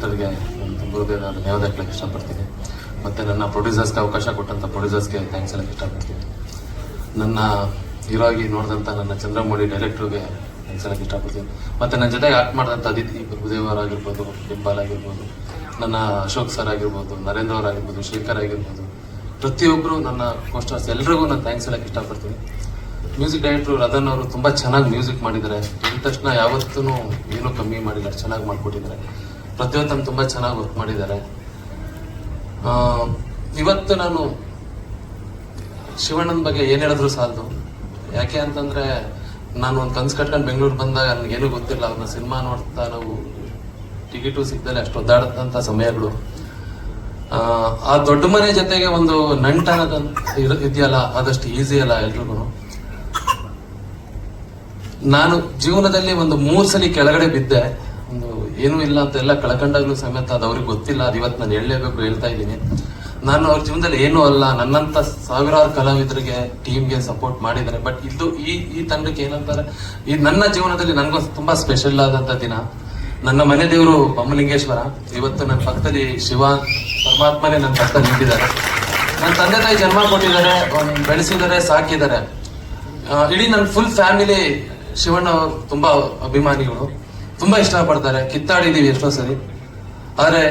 ಸ್ನೇಹಿತರಿಗೆ ನಾನು ಧನ್ಯವಾದ ಹೇಳಕ್ಕೆ ಇಷ್ಟಪಡ್ತೀನಿ. ಮತ್ತು ನನ್ನ ಪ್ರೊಡ್ಯೂಸರ್ಸ್ಗೆ ಅವಕಾಶ ಕೊಟ್ಟಂಥ ಪ್ರೊಡ್ಯೂಸರ್ಸ್ಗೆ ಥ್ಯಾಂಕ್ಸ್ ಹೇಳಕ್ಕೆ ಇಷ್ಟಪಡ್ತೀನಿ. ನನ್ನ ಹೀರೋ ಆಗಿ ನೋಡಿದಂಥ ನನ್ನ ಚಂದ್ರಮೌಳಿ ಡೈರೆಕ್ಟ್ರಿಗೆ ಥ್ಯಾಂಕ್ಸ್ ಹೇಳಕ್ಕೆ ಇಷ್ಟಪಡ್ತೀನಿ. ಮತ್ತು ನನ್ನ ಜೊತೆಗೆ ಆಕ್ಟ್ ಮಾಡಿದಂಥ ಅದಿತಿ ಪ್ರಭುದೇವ್ ಆಗಿರ್ಬೋದು, ಡಿಂಬಾಲ್ ಆಗಿರ್ಬೋದು, ನನ್ನ ಅಶೋಕ್ ಸರ್ ಆಗಿರ್ಬೋದು, ನರೇಂದ್ರ ಅವರಾಗಿರ್ಬೋದು ಶೇಖರ್ ಆಗಿರ್ಬೋದು ಪ್ರತಿಯೊಬ್ಬರು ನನ್ನ ಕೋಸ್ಟರ್ಸ್ ಎಲ್ರಿಗೂ ನಾನು ಥ್ಯಾಂಕ್ಸ್ ಹೇಳಕ್ಕೆ ಇಷ್ಟಪಡ್ತೀನಿ. ಮ್ಯೂಸಿಕ್ ಡೈರೆಕ್ಟ್ರು ರತನ್ ಅವರು ತುಂಬ ಚೆನ್ನಾಗಿ ಮ್ಯೂಸಿಕ್ ಮಾಡಿದ್ದಾರೆ. ಇದ್ದ ತಕ್ಷಣ ಯಾವತ್ತೂ ಏನೂ ಕಮ್ಮಿ ಮಾಡಿಲ್ಲ, ಚೆನ್ನಾಗಿ ಮಾಡಿಕೊಟ್ಟಿದ್ದಾರೆ. ಪ್ರತಿಯೊಂದು ತುಂಬ ಚೆನ್ನಾಗಿ ವರ್ಕ್ ಮಾಡಿದ್ದಾರೆ. ಇವತ್ತು ನಾನು ಶಿವಣ್ಣನ ಬಗ್ಗೆ ಏನು ಹೇಳಿದ್ರು ಸಾಲದು? ಯಾಕೆ ಅಂತಂದ್ರೆ ನಾನು ಒಂದು ಕನ್ಸು ಕಟ್ಕೊಂಡು ಬೆಂಗಳೂರು ಬಂದಾಗ ನನಗೇನು ಗೊತ್ತಿಲ್ಲ. ಅವ್ರನ್ನ ಸಿನಿಮಾ ನೋಡ್ತಾ ನಾವು ಟಿಕೆಟು ಸಿಗ್ದಲೆ ಅಷ್ಟು ಒದ್ದಾಡದಂಥ ಸಮಯಗಳು. ಆ, ದೊಡ್ಡ ಮನೆ ಜೊತೆಗೆ ಒಂದು ನಂಟನದ ಇದೆಯಲ್ಲ ಆದಷ್ಟು ಈಸಿ ಅಲ್ಲ ಎಲ್ರಿಗೂ ನಾನು ಜೀವನದಲ್ಲಿ ಒಂದು ಮೂರು ಸಲ ಕೆಳಗಡೆ ಬಿದ್ದೆ. ಏನೂ ಇಲ್ಲ ಅಂತ ಎಲ್ಲ ಕಳ್ಕೊಂಡಾಗ್ಲೂ ಸಮೇತ ಅದು ಅವ್ರಿಗೆ ಗೊತ್ತಿಲ್ಲ. ಅದು ಇವತ್ತು ನಾನು ಹೇಳಲೇಬೇಕು ಹೇಳ್ತಾ ಇದ್ದೀನಿ. ನಾನು ಅವ್ರ ಜೀವನದಲ್ಲಿ ಏನೂ ಅಲ್ಲ. ನನ್ನಂತ ಸಾವಿರಾರು ಕಲಾವಿದರಿಗೆ ಟೀಮ್ಗೆ ಸಪೋರ್ಟ್ ಮಾಡಿದ್ದಾರೆ. ಬಟ್ ಇದು ಈ ಈ ತಂಡಕ್ಕೆ ಏನಂತಾರೆ, ಈ ನನ್ನ ಜೀವನದಲ್ಲಿ ನನಗೂ ತುಂಬಾ ಸ್ಪೆಷಲ್ ಆದಂತ ದಿನ. ನನ್ನ ಮನೆ ದೇವರು ಬಮ್ಮಲಿಂಗೇಶ್ವರ. ಇವತ್ತು ನನ್ನ ಪಕ್ಕದಲ್ಲಿ ಶಿವ ಪರಮಾತ್ಮನೇ ನನ್ನ ಪಕ್ಕ ನಿಂತಿದ್ದಾರೆ. ನನ್ನ ತಂದೆ ತಾಯಿ ಜನ್ಮ ಕೊಟ್ಟಿದ್ದಾರೆ ಬೆಳೆಸಿದ್ದಾರೆ, ಸಾಕಿದ್ದಾರೆ. ಇಡೀ ನನ್ನ ಫುಲ್ ಫ್ಯಾಮಿಲಿ ಶಿವಣ್ಣ ತುಂಬಾ ಅಭಿಮಾನಿಗಳು. ತುಂಬಾ ಇಷ್ಟಪಡ್ತಾರೆ, ಕಿತ್ತಾಡಿದೀವಿ ಎಷ್ಟೋ ಸರಿ. ಆದ್ರೆ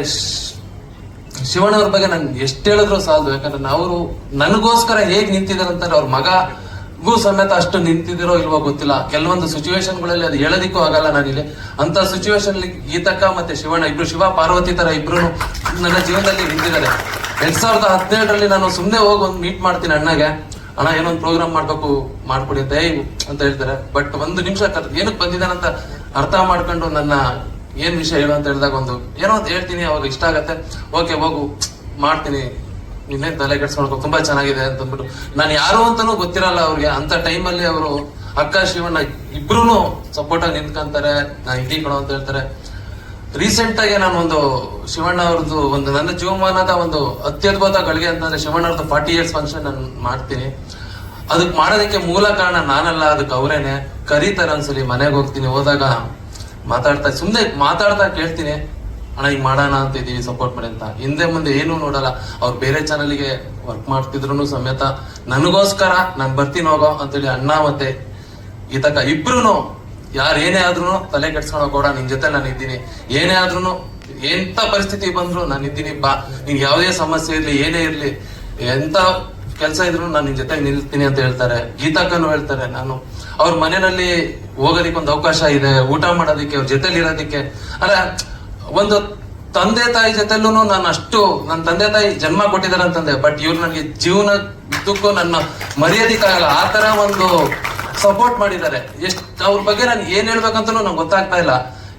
ಶಿವಣ್ಣವ್ರ ಬಗ್ಗೆ ನಾನು ಎಷ್ಟು ಹೇಳಿದ್ರು ಸಾಲದು, ಯಾಕಂದ್ರೆ ಅವರು ನನಗೋಸ್ಕರ ಹೇಗ್ ನಿಂತಿದ್ದಾರೆ ಅಂತಾರೆ, ಅವ್ರ ಮಗಗೂ ಸಮೇತ ಅಷ್ಟು ನಿಂತಿದಿರೋ ಇಲ್ವೋ ಗೊತ್ತಿಲ್ಲ. ಕೆಲವೊಂದು ಸಿಚುವೇಶನ್ಗಳಲ್ಲಿ ಅದು ಹೇಳೋದಿಕ್ಕೂ ಆಗಲ್ಲ ನಾನಿಲ್ಲಿ. ಅಂತ ಸಿಚುವೇಶನ್ ಗೀತಕ್ಕ ಮತ್ತೆ ಶಿವಣ್ಣ ಇಬ್ರು, ಶಿವ, ಪಾರ್ವತಿ ತರ ಇಬ್ರು ನನ್ನ ಜೀವನದಲ್ಲಿ ನಿಂತಿದ್ದಾರೆ. ಎರಡ್ ಸಾವಿರದ ಹದಿನೇಳರಲ್ಲಿ ನಾನು ಸುಮ್ಮನೆ ಹೋಗಿ ಒಂದು ಮೀಟ್ ಮಾಡ್ತೀನಿ ಅಣ್ಣಗೆ. ಅಣ್ಣ ಏನೊಂದು ಪ್ರೋಗ್ರಾಮ್ ಮಾಡ್ಬೇಕು, ಮಾಡ್ಕೊಡಿ ಅಂತ ಅಂತ ಹೇಳ್ತಾರೆ. ಬಟ್ ಒಂದು ನಿಮಿಷ ಏನಕ್ಕೆ ಬಂದಿದ್ದಾನಂತ ಅರ್ಥ ಮಾಡ್ಕೊಂಡು ನನ್ನ ಏನ್ ವಿಷಯ ಹೇಳು ಅಂತ ಹೇಳಿದಾಗ ಒಂದು ಏನೋ ಅಂತ ಹೇಳ್ತೀನಿ, ಅವಾಗ ಇಷ್ಟ ಆಗತ್ತೆ. ಓಕೆ, ಹೋಗು. ಮಾಡ್ತೀನಿ. ನಿನ್ನೆ ತಲೆ ಕೆಡ್ಸ್ಕೊಳ್ಕೊ, ತುಂಬಾ ಚೆನ್ನಾಗಿದೆ ಅಂತ ಅಂದ್ಬಿಟ್ಟು. ನಾನು ಯಾರು ಅಂತಾನೂ ಗೊತ್ತಿರಲ್ಲ ಅವ್ರಿಗೆ. ಅಂತ ಟೈಮಲ್ಲಿ ಅವರು ಅಕ್ಕ, ಶಿವಣ್ಣ ಇಬ್ರು ಸಪೋರ್ಟ್ ಆಗಿ ನಿಂತ್ಕೊಂತಾರೆ. ನಾನು ಇಲ್ಲಿ ಅಂತ ಹೇಳ್ತಾರೆ. ರೀಸೆಂಟ್ ಆಗಿ ನಾನು ಒಂದು ಶಿವಣ್ಣ ಅವ್ರದ್ದು ಒಂದು ನನ್ನ ಜೀವಮಾನದ ಒಂದು ಅತ್ಯದ್ಭುತ ಗಳಿಗೆ ಅಂತಂದ್ರೆ ಶಿವಣ್ಣ ಅವ್ರದ್ದು ಫಾರ್ಟಿ ಇಯರ್ಸ್ ಫಂಕ್ಷನ್ ನಾನು ಮಾಡ್ತೀನಿ. ಅದಕ್ಕೆ ಮಾಡೋದಕ್ಕೆ ಮೂಲ ಕಾರಣ ನಾನಲ್ಲ, ಅದಕ್ಕೆ ಅವರೇನೆ. ಕರೀತಾರೆ ಅನ್ಸಲಿ, ಮನೆಗೆ ಹೋಗ್ತೀನಿ, ಹೋದಾಗ ಮಾತಾಡ್ತಾ ಸುಮ್ಮನೆ ಮಾತಾಡ್ತಾ ಕೇಳ್ತೀನಿ, ಅಣ್ಣ ಈಗ ಮಾಡೋಣ ಅಂತ ಇದೀವಿ ಸಪೋರ್ಟ್ ಮಾಡಿ ಅಂತ. ಹಿಂದೆ ಮುಂದೆ ಏನೂ ನೋಡಲ್ಲ. ಅವ್ರು ಬೇರೆ ಚಾನಲ್ಗೆ ವರ್ಕ್ ಮಾಡ್ತಿದ್ರು ಸಮೇತ, ನನಗೋಸ್ಕರ ನಾನು ಬರ್ತೀನಿ ಹೋಗೋ ಅಂತೇಳಿ ಅಣ್ಣ ಮತ್ತೆ ಗೀತಕ್ಕ ಇಬ್ರು ಯಾರು ಏನೇ ಆದ್ರೂ ತಲೆ ಕೆಡ್ಸ್ಕೊಳೋ ಕೂಡ ನಿನ್ ಜೊತೆ ನಾನು ಇದ್ದೀನಿ. ಏನೇ ಆದ್ರೂ ಎಂತ ಪರಿಸ್ಥಿತಿ ಬಂದ್ರು ನಾನು ಇದ್ದೀನಿ, ಬಾ. ನಿನ್ ಯಾವುದೇ ಸಮಸ್ಯೆ ಇರ್ಲಿ, ಏನೇ ಇರ್ಲಿ, ಎಂತ ಕೆಲಸ ಇದ್ರು ನಾನು ನಿನ್ ಜೊತೆ ನಿಲ್ತೀನಿ ಅಂತ ಹೇಳ್ತಾರೆ. ಗೀತಾಕನು ಹೇಳ್ತಾರೆ, ನಾನು ಅವ್ರ ಮನೆಯಲ್ಲಿ ಹೋಗೋದಿಕ್ಕೆ ಒಂದು ಅವಕಾಶ ಇದೆ, ಊಟ ಮಾಡೋದಿಕ್ಕೆ, ಅವ್ರ ಜೊತೆಲಿ ಇರೋದಿಕ್ಕೆ ಅಲ್ಲ, ಒಂದು ತಂದೆ ತಾಯಿ ಜೊತೆಲೂ ನಾನು ಅಷ್ಟು ನನ್ನ ತಂದೆ ತಾಯಿ ಜನ್ಮ ಕೊಟ್ಟಿದ್ದಾರೆ ಅಂತಂದೆ ಬಟ್ ಇವ್ರು ನನಗೆ ಜೀವನ ಇದ್ದಕ್ಕೂ ನನ್ನ ಮರ್ಯಾದಿಕ್ಕಾಗಲ್ಲ. ಆ ತರ ಒಂದು ಸಪೋರ್ಟ್ ಮಾಡಿದ್ದಾರೆ. ಎಷ್ಟು, ಅವ್ರ ಬಗ್ಗೆ ನಾನು ಏನ್ ಹೇಳ್ಬೇಕಂತ ನಂಗೆ ಗೊತ್ತಾಗ್ತಾ ಇಲ್ಲ.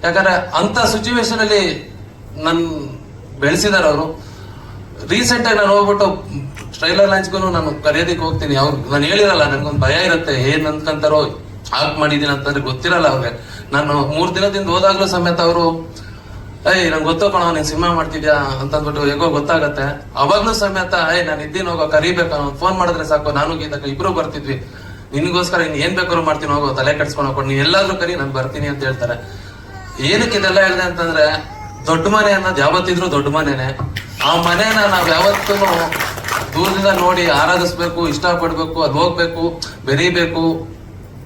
ಯಾಕಂದ್ರೆ ಅಂತ ಸಿಚುವೇಶನ್ ಅಲ್ಲಿ ನನ್ ಬೆಳೆಸಿದಾರ ಅವರು. ರೀಸೆಂಟ್ ಆಗಿ ನಾನು ಹೋಗ್ಬಿಟ್ಟು ಟ್ರೈಲರ್ ಲಾಂಚ್ಗೂ ನಾನು ಕರೆಯೋದಕ್ಕೆ ಹೋಗ್ತೀನಿ. ಅವ್ರು ನಾನು ಹೇಳಿರಲ್ಲ, ನನ್ಗೊಂದು ಭಯ ಇರುತ್ತೆ. ಏನ್ ಅನ್ಕಂತಾರೋ ಆಕ್ ಮಾಡಿದೀನಿ ಅಂತಂದ್ರೆ ಗೊತ್ತಿರಲ್ಲ ಅವ್ರಿಗೆ. ನಾನು ಮೂರ್ ದಿನದಿಂದ ಹೋದಾಗ್ಲೂ ಸಮೇತ ಅವರು, ಏಯ್, ನಂಗೆ ಗೊತ್ತೋ ಕಣ, ನೀನ್ ಸಿನಿಮಾ ಮಾಡ್ತಿದ್ಯಾ? ಅಂತಂದ್ಬಿಟ್ಟು ಹೇಗೋ ಗೊತ್ತಾಗತ್ತೆ. ಅವಾಗ್ಲೂ ಸಮೇತ, ಏಯ್, ನಾನು ಇದ್ದೀನಿ ಹೋಗೋ, ಕರಿಬೇಕು? ಫೋನ್ ಮಾಡಿದ್ರೆ ಸಾಕು. ನಾನು ಗೀತಕ್ಕ ಇಬ್ರು ಬರ್ತಿದ್ವಿ. ನಿನ್ಗೋಸ್ಕರ ಇನ್ ಏನ್ ಬೇಕಾದ್ರು ಮಾಡ್ತೀನಿ, ಹೋಗೋ, ತಲೆ ಕೆಡ್ಸ್ಕೊಂಡು ಹೋಗ್ಕೊಂಡು ನೀನ್ ಎಲ್ಲಾದ್ರೂ ಕರಿ, ನಾನು ಬರ್ತೀನಿ ಅಂತ ಹೇಳ್ತಾರೆ. ಏನಕ್ಕೆ ಇದೆಲ್ಲ ಹೇಳಿದೆ ಅಂತಂದ್ರೆ, ದೊಡ್ಡ ಮನೆ ಅನ್ನೋದು ಯಾವತ್ತಿದ್ರು ದೊಡ್ಡ ಮನೆನೆ. ಆ ಮನೆನ ನಾವು ಯಾವತ್ತೂ ದೂರದಿಂದ ನೋಡಿ ಆರಾಧಿಸ್ಬೇಕು, ಇಷ್ಟಪಡ್ಬೇಕು, ಅದು ಹೋಗ್ಬೇಕು, ಬೆರೀಬೇಕು,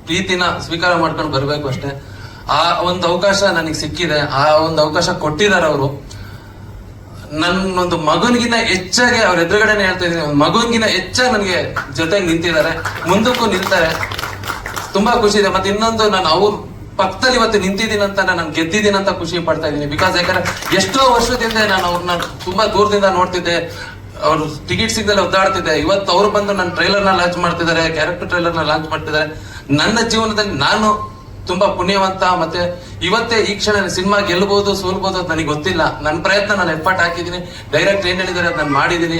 ಪ್ರೀತಿನ ಸ್ವೀಕಾರ ಮಾಡ್ಕೊಂಡು ಬರಬೇಕು ಅಷ್ಟೇ. ಆ ಒಂದು ಅವಕಾಶ ನನಗೆ ಸಿಕ್ಕಿದೆ. ಆ ಒಂದು ಅವಕಾಶ ಕೊಟ್ಟಿದ್ದಾರೆ ಅವರು. ನನ್ನೊಂದು ಮಗನಿಗಿಂತ ಹೆಚ್ಚಾಗಿ ಅವ್ರ ಎದುರುಗಡೆನೆ ಹೇಳ್ತಾ ಇದೀನಿ ಒಂದು ಮಗನಿಗಿನ ಹೆಚ್ಚಾಗಿ ನನಗೆ ಜೊತೆಗೆ ನಿಂತಿದ್ದಾರೆ. ಮುಂದಕ್ಕೂ ನಿಲ್ತಾರೆ. ತುಂಬಾ ಖುಷಿ ಇದೆ. ಮತ್ತೆ ಇನ್ನೊಂದು ನಾನು ಅವ್ರ ಪಕ್ಕದಲ್ಲಿ ಇವತ್ತು ಅಂತ ನಾನು ಗೆದ್ದಿದ್ದೀನಿ ಅಂತ ಖುಷಿ ಪಡ್ತಾ ಇದ್ದೀನಿ. ಬಿಕಾಸ್ ಯಾಕಂದ್ರೆ ಎಷ್ಟೋ ವರ್ಷದಿಂದ ನಾನು ಅವ್ರನ್ನ ತುಂಬಾ ದೂರದಿಂದ ನೋಡ್ತಿದ್ದೆ. ಅವ್ರು ಟಿಕೆಟ್ ಸಿಗದಲ್ಲಿ ಒದ್ದಾಡ್ತಿದ್ದೆ. ಇವತ್ತು ಅವ್ರು ಬಂದು ನನ್ನ ಟ್ರೈಲರ್ನ ಲಾಂಚ್ ಮಾಡ್ತಿದ್ದಾರೆ ಕ್ಯಾರೆಕ್ಟರ್ ಟ್ರೈಲರ್ನ ಲಾಂಚ್ ಮಾಡ್ತಿದ್ದಾರೆ. ನನ್ನ ಜೀವನದಲ್ಲಿ ನಾನು ತುಂಬಾ ಪುಣ್ಯವಂತ ಮತ್ತೆ ಇವತ್ತೇ ಈ ಕ್ಷಣ ಸಿನಿಮಾ ಗೆಲ್ಲಬಹುದು ಸೋಲ್ಬಹುದು ಅಂತ ನನಗೆ ಗೊತ್ತಿಲ್ಲ. ನನ್ನ ಪ್ರಯತ್ನ ನಾನು ಎಫರ್ಟ್ ಹಾಕಿದ್ದೀನಿ. ಡೈರೆಕ್ಟ್ ಏನ್ ಹೇಳಿದ್ದಾರೆ ನಾನು ಮಾಡಿದ್ದೀನಿ.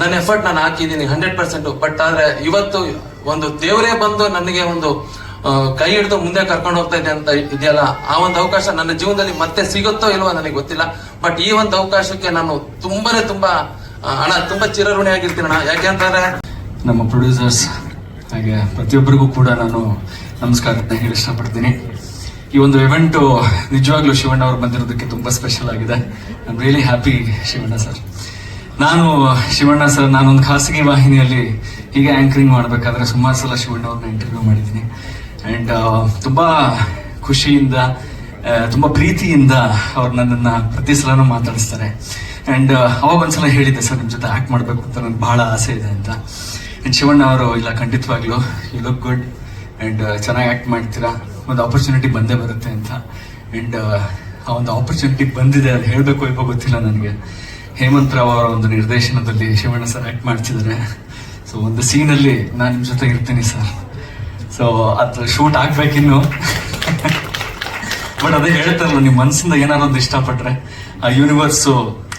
ನನ್ನ ಎಫರ್ಟ್ ನಾನು ಹಾಕಿದ್ದೀನಿ ಹಂಡ್ರೆಡ್ ಪರ್ಸೆಂಟ್ ಬಟ್ ಆದ್ರೆ ಇವತ್ತು ಒಂದು ದೇವರೇ ಬಂದು ನನಗೆ ಒಂದು ಕೈ ಹಿಡಿದು ಮುಂದೆ ಕರ್ಕೊಂಡು ಹೋಗ್ತಾ ಇದೆ ಅಂತ ಇದೆಯಲ್ಲ, ಆ ಒಂದು ಅವಕಾಶ ನನ್ನ ಜೀವನದಲ್ಲಿ ಮತ್ತೆ ಸಿಗುತ್ತೋ ಇಲ್ವೋ ನನಗೆ ಗೊತ್ತಿಲ್ಲ. ಬಟ್ ಈ ಒಂದು ಅವಕಾಶಕ್ಕೆ ನಾನು ತುಂಬಾನೇ ತುಂಬಾ ಅಣ್ಣ, ತುಂಬಾ ಚಿರಋಣಿಯಾಗಿರ್ತೀನಿ ಅಣ್ಣ. ಯಾಕೆಂತಂದ್ರೆ ನಮ್ಮ ಪ್ರೊಡ್ಯೂಸರ್ಸ್ ಹಾಗೆ ಪ್ರತಿಯೊಬ್ಬರಿಗೂ ಕೂಡ ನಾನು ನಮಸ್ಕಾರ ಹೇಳಿ ಇಷ್ಟಪಡ್ತೀನಿ. ಈ ಒಂದು ಇವೆಂಟ್ ನಿಜವಾಗ್ಲೂ ಶಿವಣ್ಣ ಅವರು ಬಂದಿರೋದಕ್ಕೆ ತುಂಬಾ ಸ್ಪೆಷಲ್ ಆಗಿದೆ. I really happy Shivanna sir ನಾನು, ಶಿವಣ್ಣ ಸರ್ ನಾನೊಂದು ಖಾಸಗಿ ವಾಹಿನಿಯಲ್ಲಿ ಹೀಗೆ ಆಂಕರಿಂಗ್ ಮಾಡಬೇಕಾದ್ರೆ ಸುಮಾರು ಸಲ ಶಿವಣ್ಣ ಅವ್ರನ್ನ ಇಂಟರ್ವ್ಯೂ ಮಾಡಿದ್ದೀನಿ. ಅಂಡ್ ತುಂಬ ಖುಷಿಯಿಂದ ತುಂಬ ಪ್ರೀತಿಯಿಂದ ಅವ್ರು ನನ್ನನ್ನು ಪ್ರತಿ ಸಲನೂ ಮಾತಾಡಿಸ್ತಾರೆ. ಆ್ಯಂಡ್ ಅವಾಗ ಒಂದ್ಸಲ ಹೇಳಿದ್ದೆ, ಸರ್ ನಿಮ್ಮ ಜೊತೆ ಆ್ಯಕ್ಟ್ ಮಾಡಬೇಕು ಅಂತ ನನಗೆ ಭಾಳ ಆಸೆ ಇದೆ ಅಂತ. ಆ್ಯಂಡ್ ಶಿವಣ್ಣ ಅವರು, ಇಲ್ಲ, ಖಂಡಿತವಾಗ್ಲೂ ಯು ಲುಕ್ ಗುಡ್ ಆ್ಯಂಡ್ ಚೆನ್ನಾಗಿ ಆ್ಯಕ್ಟ್ ಮಾಡ್ತೀರಾ. ಒಂದು ಆಪರ್ಚುನಿಟಿ ಬಂದೇ ಬರುತ್ತೆ ಅಂತ. ಆ್ಯಂಡ್ ಆ ಒಂದು ಆಪರ್ಚುನಿಟಿ ಬಂದಿದೆ ಅದು ಹೇಳಬೇಕು ಇಲ್ವೋ ಗೊತ್ತಿಲ್ಲ ನನಗೆ. ಹೇಮಂತ್ ರಾವ್ ಅವರ ಒಂದು ನಿರ್ದೇಶನದಲ್ಲಿ ಶಿವಣ್ಣ ಸರ್ ಆ್ಯಕ್ಟ್ ಮಾಡ್ತಿದ್ದಾರೆ. ಸೊ ಒಂದು ಸೀನಲ್ಲಿ ನಾನು ನಿಮ್ಮ ಜೊತೆ ಇರ್ತೀನಿ, ಸರ್. ಸೊ ಅದು ಶೂಟ್ ಆಗ್ಬೇಕಿನ್ನು ಬಟ್ ಅದೇ ಹೇಳ್ತಾರಲ್ಲ ನಿಮ್ಮ ಮನಸ್ಸಿಂದ ಏನಾದ್ರು ಒಂದು ಇಷ್ಟಪಟ್ರೆ, ಆ ಯೂನಿವರ್ಸು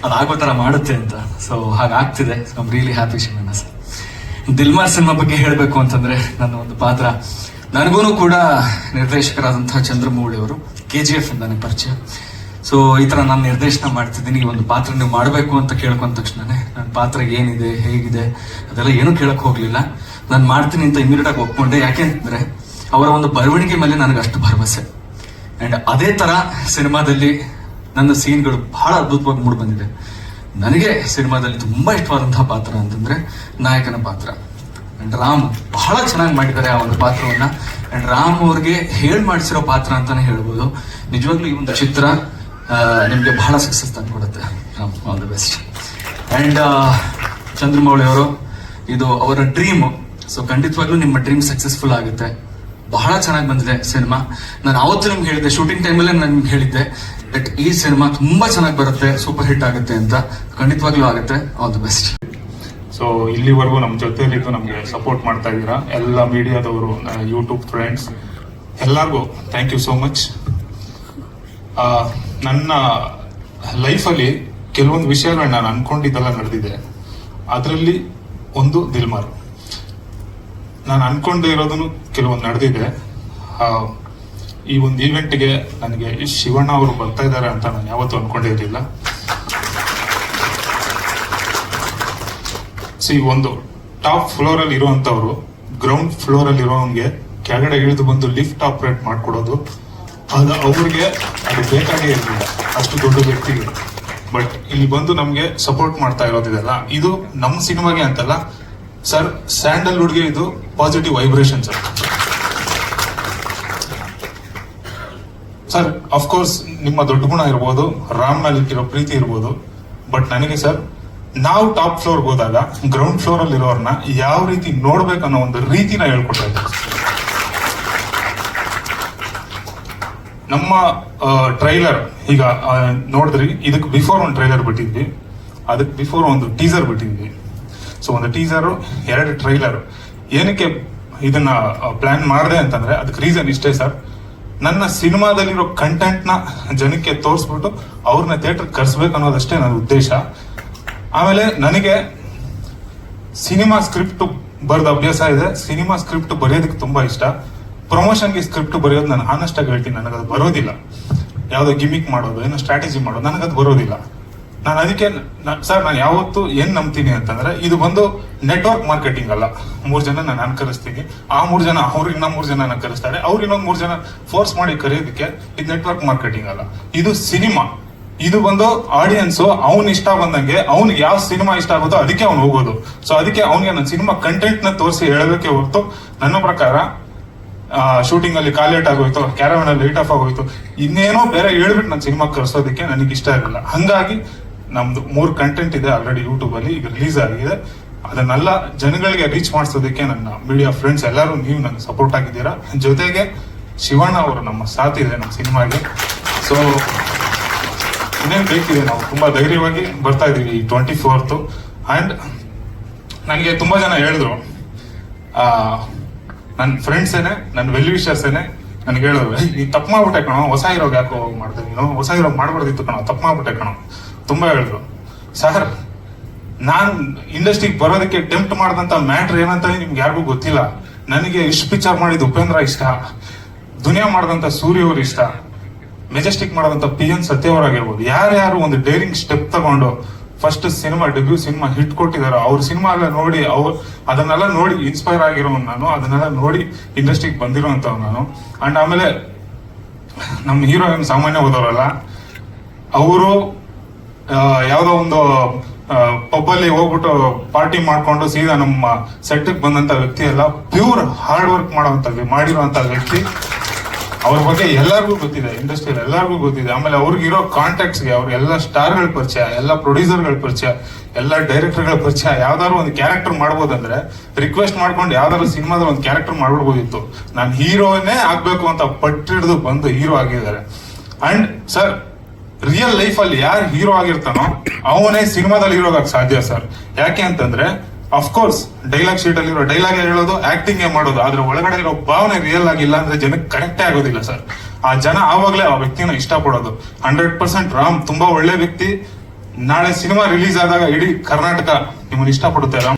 ಅದಾಗೋ ಥರ ಮಾಡುತ್ತೆ ಅಂತ. So ಹಾಗಾಗ್ತಿದೆ. So I'm really happy Shivanna sir. Dilmar cinema ಬಗ್ಗೆ ಹೇಳಬೇಕು ಅಂತಂದ್ರೆ, ನನ್ನ ಒಂದು ಪಾತ್ರ. ನನಗೂ ಕೂಡ ನಿರ್ದೇಶಕರಾದಂತಹ ಚಂದ್ರಮೌಳಿ ಅವರು ಕೆ ಜಿ ಎಫ್ ಇಂದಾನೆ ಪರಿಚಯ. ಸೊ ಈ ತರ ನಾನು ನಿರ್ದೇಶನ ಮಾಡ್ತಿದ್ದೀನಿ. ಈ ಒಂದು ಪಾತ್ರ ನೀವು ಮಾಡಬೇಕು ಅಂತ ಕೇಳ್ಕೊಂಡ ತಕ್ಷಣನೇ, ನನ್ನ ಪಾತ್ರ ಏನಿದೆ, ಹೇಗಿದೆ, ಅದೆಲ್ಲ ಏನೂ ಕೇಳಕ್ ಹೋಗ್ಲಿಲ್ಲ. ನಾನು ಮಾಡ್ತೀನಿ ಅಂತ ಇಮಿಡಿಯೇಟ್ ಆಗಿ ಒಪ್ಕೊಂಡೆ. ಯಾಕೆ ಅಂತಂದ್ರೆ, ಅವರ ಒಂದು ಬರವಣಿಗೆ ಮೇಲೆ ನನಗೆ ಅಷ್ಟು ಭರವಸೆ. ಅಂಡ್ ಅದೇ ತರ ಸಿನಿಮಾದಲ್ಲಿ ನನ್ನ ಸೀನ್ಗಳು ಬಹಳ ಅದ್ಭುತವಾಗಿ ಮೂಡ್ ಬಂದಿದೆ. ನನಗೆ ಸಿನಿಮಾದಲ್ಲಿ ತುಂಬಾ ಇಷ್ಟವಾದಂತಹ ಪಾತ್ರ ಅಂತಂದ್ರೆ ನಾಯಕನ ಪಾತ್ರ. ಅಂಡ್ ರಾಮ್ ಬಹಳ ಚೆನ್ನಾಗಿ ಮಾಡಿದ್ದಾರೆ ಆ ಒಂದು ಪಾತ್ರವನ್ನ. ಅಂಡ್ ರಾಮ್ ಅವ್ರಿಗೆ ಹೇಳ್ ಮಾಡಿಸಿರೋ ಪಾತ್ರ ಅಂತಾನೆ ಹೇಳ್ಬೋದು. ನಿಜವಾಗ್ಲೂ ಈ ಒಂದು ಚಿತ್ರ ನಿಮಗೆ ನಿಮ್ಗೆ ಬಹಳ ಸಕ್ಸಸ್ ತಂದು ಕೊಡುತ್ತೆ Ram all the best and Chandramouli ಅವರು ಇದು ಅವರ ಡ್ರೀಮ್. ಸೊ ಖಂಡಿತವಾಗ್ಲೂ ನಿಮ್ಮ ಡ್ರೀಮ್ ಸಕ್ಸಸ್ಫುಲ್ ಆಗುತ್ತೆ. ಬಹಳ ಚೆನ್ನಾಗಿ ಬಂದಿದೆ ಸಿನಿಮಾ. ನಾನು ಅವತ್ತು ನಿಮ್ಗೆ ಹೇಳಿದ್ದೆ ಶೂಟಿಂಗ್ ಟೈಮಲ್ಲೇ ನಾನು ನಿಮ್ಗೆ ಹೇಳಿದ್ದೆ ಬಟ್ ಈ ಸಿನಿಮಾ ತುಂಬಾ ಚೆನ್ನಾಗಿ ಬರುತ್ತೆ ಸೂಪರ್ ಹಿಟ್ ಆಗುತ್ತೆ ಅಂತ. ಖಂಡಿತವಾಗ್ಲೂ ಆಗುತ್ತೆ. ಆಲ್ ದಿ ಬೆಸ್ಟ್ ಸೊ ಇಲ್ಲಿವರೆಗೂ ನಮ್ಮ ಜೊತೆಲಿದ್ದು ನಮಗೆ ಸಪೋರ್ಟ್ ಮಾಡ್ತಾ ಇದ್ದೀರಾ. ಎಲ್ಲ ಮೀಡಿಯಾದವರು ಯೂಟ್ಯೂಬ್ ಫ್ರೆಂಡ್ಸ್ ಎಲ್ಲರಿಗೂ ಥ್ಯಾಂಕ್ ಯು ಸೋ ಮಚ್ ನನ್ನ ಲೈಫಲ್ಲಿ ಕೆಲವೊಂದು ವಿಷಯಗಳನ್ನ ನಾನು ಅನ್ಕೊಂಡಿದ್ದೆಲ್ಲ ನಡೆದಿದೆ. ಅದರಲ್ಲಿ ಒಂದು ದಿಲ್ಮಾರ್ ನಾನು ಅನ್ಕೊಂಡೇ ಇರೋದನ್ನು ಕೆಲವೊಂದು ನಡೆದಿದೆ. ಈ ಒಂದು ಈವೆಂಟ್ಗೆ ನನಗೆ ಶಿವಣ್ಣ ಅವರು ಬರ್ತಾ ಇದ್ದಾರೆ ಅಂತ ನಾನು ಯಾವತ್ತೂ ಅನ್ಕೊಂಡೇ ಇರಲಿಲ್ಲ ಸಿ ಒಂದು ಟಾಪ್ ಫ್ಲೋರ್ ಅಲ್ಲಿ ಇರುವಂತವ್ರು ಗ್ರೌಂಡ್ ಫ್ಲೋರ್ ಅಲ್ಲಿ ಇರೋನ್ಗೆ ಕೆಳಗಡೆ ಇಳಿದು ಬಂದು ಲಿಫ್ಟ್ ಆಪರೇಟ್ ಮಾಡ್ಕೊಡೋದು, ಅದು ಅವ್ರಿಗೆ ಅದು ಬೇಕಾಗೇ ಇರಲಿಲ್ಲ ಅಷ್ಟು ದೊಡ್ಡ ವ್ಯಕ್ತಿಗೆ. ಬಟ್ ಇಲ್ಲಿ ಬಂದು ನಮಗೆ ಸಪೋರ್ಟ್ ಮಾಡ್ತಾ ಇರೋದಿದೆಲ್ಲ. ಇದು ನಮ್ಮ ಸಿನಿಮಾಗೆ ಅಂತಲ್ಲ ಸರ್ ಸ್ಯಾಂಡಲ್ವುಡ್ಗೆ ಇದು positive vibration sir. Sir of course ನಿಮ್ಮ ದೊಡ್ಡ ಗುಣ ಇರ್ಬೋದು, ರಾಮ್ ಇರೋ ಪ್ರೀತಿ ಇರ್ಬೋದು ಬಟ್ ನನಗೆ ಸರ್, ನಾವು ಟಾಪ್ ಫ್ಲೋರ್ ಹೋದಾಗ ಗ್ರೌಂಡ್ ಫ್ಲೋರ್ ಅಲ್ಲಿ ಇರೋರ್ನ ಯಾವ ರೀತಿ ನೋಡ್ಬೇಕು ಅನ್ನೋ ಒಂದು ರೀತಿನ ಹೇಳ್ಕೊಡ್ತಾ ನಮ್ಮ ಟ್ರೈಲರ್ ಈಗ ನೋಡಿದ್ರಿ, ಇದಕ್ಕೆ ಬಿಫೋರ್ ಒಂದು ಟ್ರೈಲರ್ ಬಿಟ್ಟಿದ್ವಿ, ಅದಕ್ಕೆ ಬಿಫೋರ್ ಒಂದು ಟೀಸರ್ ಬಿಟ್ಟಿದ್ವಿ. ಸೊ ಒಂದು ಟೀಸರು ಎರಡು ಟ್ರೈಲರು ಏನಕ್ಕೆ ಇದನ್ನ ಪ್ಲಾನ್ ಮಾಡಿದೆ ಅಂತಂದ್ರೆ, ಅದಕ್ಕೆ ರೀಸನ್ ಇಷ್ಟೇ ಸರ್ ನನ್ನ ಸಿನಿಮಾದಲ್ಲಿರೋ ಕಂಟೆಂಟ್ನ ಜನಕ್ಕೆ ತೋರಿಸ್ಬಿಟ್ಟು ಅವ್ರನ್ನ ಥಿಯೇಟರ್ ಕರ್ಸ್ಬೇಕು ಅನ್ನೋದಷ್ಟೇ ನನ್ನ ಉದ್ದೇಶ. ಆಮೇಲೆ ನನಗೆ ಸಿನಿಮಾ ಸ್ಕ್ರಿಪ್ಟ್ ಬರೆದ ಅಭ್ಯಾಸ ಇದೆ. ಸಿನಿಮಾ ಸ್ಕ್ರಿಪ್ಟ್ ಬರೆಯೋದಕ್ಕೆ ತುಂಬಾ ಇಷ್ಟ. ಪ್ರಮೋಷನ್ಗೆ ಸ್ಕ್ರಿಪ್ಟ್ ಬರೆಯೋದು ನಾನು ಆನೆಸ್ಟಾಗಿ ಹೇಳ್ತೀನಿ. ನನಗದು ಬರೋದಿಲ್ಲ. ಯಾವುದೋ ಗಿಮಿಕ್ ಮಾಡೋದು, ಏನೋ ಸ್ಟ್ರಾಟಜಿ ಮಾಡೋದು, ನನಗದು ಬರೋದಿಲ್ಲ. ನಾನು ಅದಕ್ಕೆ ಸರ್, ನಾನು ಯಾವತ್ತು ಏನ್ ನಂಬ್ತೀನಿ ಅಂತಂದ್ರೆ, ಇದು ಬಂದು ನೆಟ್ವರ್ಕ್ ಮಾರ್ಕೆಟಿಂಗ್ ಅಲ್ಲ. ಮೂರ್ ಜನ ನಾನು ಅನ್ಕರಿಸ್ತೀನಿ ಆ ಮೂರ್ ಜನ ಅವ್ರು ಇನ್ನ ಮೂರ್ ಜನ ಕರೆಸ್ತಾರೆ. ಅವ್ರು ಇನ್ನೊಂದ್ ಮೂರ್ ಜನ ಫೋರ್ಸ್ ಮಾಡಿ ಕರೆಯೋದಕ್ಕೆ ಇದು ನೆಟ್ವರ್ಕ್ ಮಾರ್ಕೆಟಿಂಗ್ ಅಲ್ಲ. ಇದು ಸಿನಿಮಾ. ಇದು ಬಂದು ಆಡಿಯನ್ಸ್ ಅವ್ನ್ ಇಷ್ಟ ಬಂದಂಗೆ, ಅವ್ನಿಗೆ ಯಾವ ಸಿನಿಮಾ ಇಷ್ಟ ಆಗುತ್ತೋ ಅದಕ್ಕೆ ಅವ್ನು ಹೋಗೋದು. ಸೊ ಅದಕ್ಕೆ ಅವ್ನಿಗೆ ನನ್ನ ಸಿನಿಮಾ ಕಂಟೆಂಟ್ನ ತೋರಿಸಿ ಹೇಳೋದಕ್ಕೆ ಹೊರತು ನನ್ನ ಪ್ರಕಾರ ಶೂಟಿಂಗ್ ಅಲ್ಲಿ ಕಾಲೇಟ್ ಆಗೋಯ್ತು ಕ್ಯಾರವನ್ ಅಲ್ಲಿ ಲೇಟ್ ಆಫ್ ಆಗೋಯ್ತು, ಇನ್ನೇನೋ ಬೇರೆ ಹೇಳ್ಬಿಟ್ಟು ನನ್ನ ಸಿನಿಮಾ ಕರ್ಸೋದಕ್ಕೆ ನನಗೆ ಇಷ್ಟ ಇರಲಿಲ್ಲ ಹಂಗಾಗಿ ನಮ್ದು ಮೂರ್ ಕಂಟೆಂಟ್ ಇದೆ ಆಲ್ರೆಡಿ ಯೂಟ್ಯೂಬ್ ಅಲ್ಲಿ, ಈಗ ರಿಲೀಸ್ ಆಗಿದೆ. ಅದನ್ನೆಲ್ಲ ಜನಗಳಿಗೆ ರೀಚ್ ಮಾಡಿಸೋದಕ್ಕೆ ನನ್ನ ಮೀಡಿಯಾ ಫ್ರೆಂಡ್ಸ್ ಎಲ್ಲರೂ ನೀವು ನನಗೆ ಸಪೋರ್ಟ್ ಆಗಿದ್ದೀರಾ. ಜೊತೆಗೆ ಶಿವಣ್ಣ ಅವರು ನಮ್ಮ ಸಾಥ್ ಇದೆ ನಮ್ಮ ಸಿನಿಮಾಗೆ. ಸೊ ಇನ್ನೇನು ಬೇಕಿದೆ? ನಾವು ತುಂಬ ಧೈರ್ಯವಾಗಿ ಬರ್ತಾ ಇದ್ದೀವಿ ಈ ಟ್ವೆಂಟಿ ಫೋರ್ತು ಆ್ಯಂಡ್ ನನಗೆ ತುಂಬ ಜನ ಹೇಳಿದ್ರು ನನ್ನ ಫ್ರೆಂಡ್ಸ್ ಏನೆ ನನ್ನ ವೆಲ್ ವಿಶರ್ಸ್ ಏನೆ, ನನಗೆ ಹೇಳಿದ್ರು ಈ ತಪ್ಪು ಮಾಡ್ಬಿಟ್ಟೆ ಕಣೋ, ಹೊಸ ಇರೋಗ ಯಾಕೋ ಮಾಡ್ದೆ ನೀನು? ಹೊಸ ಇರೋಗ ಮಾಡ್ಬಾರ್ದಿತ್ತು ಕಣೋ, ತಪ್ಪು ಮಾಡ್ಬಿಟ್ಟೆ ಕಣೋ. ತುಂಬಾ ಹೇಳಿದ್ರು. ಸರ್, ನಾನ್ ಇಂಡಸ್ಟ್ರಿಗೆ ಬರೋದಕ್ಕೆ ಟೆಂಪ್ಟ್ ಮಾಡಿದಂತ ಮ್ಯಾಟ್ರ್ ಏನಂತ ನಿಮ್ಗೆ ಯಾರಿಗೂ ಗೊತ್ತಿಲ್ಲ. ನನಗೆ ಇಷ್ಟು ಪಿಕ್ಚರ್ ಮಾಡಿದ ಉಪೇಂದ್ರ ಇಷ್ಟ. ದುನಿಯಾ ಮಾಡಿದಂತ ಸೂರ್ಯ ಅವ್ರು ಇಷ್ಟ. ಮೆಜೆಸ್ಟಿಕ್ ಮಾಡಿದಂತ ಪಿ ಎನ್ ಸತ್ಯವರಾಗಿರ್ಬೋದು ಯಾರ್ಯಾರು ಒಂದು ಡೇರಿಂಗ್ ಸ್ಟೆಪ್ ತಗೊಂಡು first cinema debut cinema hit ಕೊಟ್ಟಿದಾರೋ, ಅವ್ರ ಸಿನಿಮಾ ಎಲ್ಲ ನೋಡಿ, ಅವ್ರು ಅದನ್ನೆಲ್ಲ ನೋಡಿ ಇನ್ಸ್ಪೈರ್ ಆಗಿರೋ ನಾನು. ಅದನ್ನೆಲ್ಲ ನೋಡಿ ಇಂಡಸ್ಟ್ರಿಗೆ ಬಂದಿರುವಂತ ನಾನು. ಅಂಡ್ ಆಮೇಲೆ ನಮ್ಮ ಹೀರೋಯಿನ್ ಸಾಮಾನ್ಯ ಹೋದವರಲ್ಲ, ಅವರು ಯಾವುದೋ ಒಂದು ಪಬ್ಬಲ್ಲಿ ಹೋಗ್ಬಿಟ್ಟು ಪಾರ್ಟಿ ಮಾಡ್ಕೊಂಡು ಸೀದಾ ನಮ್ಮ ಸೆಟ್ಟಿಗೆ ಬಂದಂತ ವ್ಯಕ್ತಿ ಅಲ್ಲ ಪ್ಯೂರ್ ಹಾರ್ಡ್ ವರ್ಕ್ ಮಾಡುವಂತ ಮಾಡಿರುವಂತ ವ್ಯಕ್ತಿ. ಅವ್ರ ಬಗ್ಗೆ ಎಲ್ಲರಿಗೂ ಗೊತ್ತಿದೆ ಇಂಡಸ್ಟ್ರಿಯಲ್ಲಿ ಎಲ್ಲರಿಗೂ ಗೊತ್ತಿದೆ. ಆಮೇಲೆ ಅವ್ರಿಗಿರೋ ಕಾಂಟ್ಯಾಕ್ಟ್ಸ್ಗೆ ಅವ್ರಿಗೆಲ್ಲ ಸ್ಟಾರ್ಗಳ ಪರಿಚಯ, ಎಲ್ಲ ಪ್ರೊಡ್ಯೂಸರ್ಗಳ ಪರಿಚಯ, ಎಲ್ಲ ಡೈರೆಕ್ಟರ್ಗಳ ಪರಿಚಯ, ಯಾವ್ದಾದ್ರು ಒಂದು ಕ್ಯಾರೆಕ್ಟರ್ ಮಾಡ್ಬೋದಂದ್ರೆ ರಿಕ್ವೆಸ್ಟ್ ಮಾಡ್ಕೊಂಡು ಯಾವ್ದಾದ್ರು ಸಿನಿಮಾದ ಒಂದು ಕ್ಯಾರೆಕ್ಟರ್ ಮಾಡ್ಬಿಡ್ಬೋದಿತ್ತು. ನಾನು ಹೀರೋನೇ ಆಗ್ಬೇಕು ಅಂತ ಪಟ್ಟಿಡಿದು ಬಂದು ಹೀರೋ ಆಗಿದ್ದಾರೆ. ಅಂಡ್ ಸರ್ ರಿಯಲ್ ಲೈಫ್ ಅಲ್ಲಿ ಯಾರು ಹೀರೋ ಆಗಿರ್ತಾನೋ, ಅವನೇ ಸಿನಿಮಾದಲ್ಲಿ ಹೀರೋ ಆಗಕ್ ಸಾಧ್ಯ ಸರ್ ಯಾಕೆ ಅಂತಂದ್ರೆ ಅಫ್ಕೋರ್ಸ್ ಡೈಲಾಗ್ ಶೀಟ್ ಅಲ್ಲಿ ಇರೋ ಡೈಲಾಗ್ ಹೇಳೋದು ಆಕ್ಟಿಂಗ್ ಮಾಡೋದು, ಆದ್ರೆ ಒಳಗಡೆ ಇರೋ ಭಾವನೆ ರಿಯಲ್ ಆಗಿಲ್ಲ ಅಂದ್ರೆ ಜನಕ್ಕೆ ಕರೆಕ್ಟೇ ಆಗೋದಿಲ್ಲ ಸರ್ ಆ ಜನ ಆವಾಗಲೇ ಆ ವ್ಯಕ್ತಿನ ಇಷ್ಟಪಡೋದು. ಹಂಡ್ರೆಡ್ ಪರ್ಸೆಂಟ್ ರಾಮ್, ತುಂಬಾ ಒಳ್ಳೆ ವ್ಯಕ್ತಿ. ನಾಳೆ ಸಿನಿಮಾ ರಿಲೀಸ್ ಆದಾಗ ಇಡೀ ಕರ್ನಾಟಕ ನಿಮ್ಮನ್ನ ಇಷ್ಟಪಡುತ್ತೆ. ರಾಮ್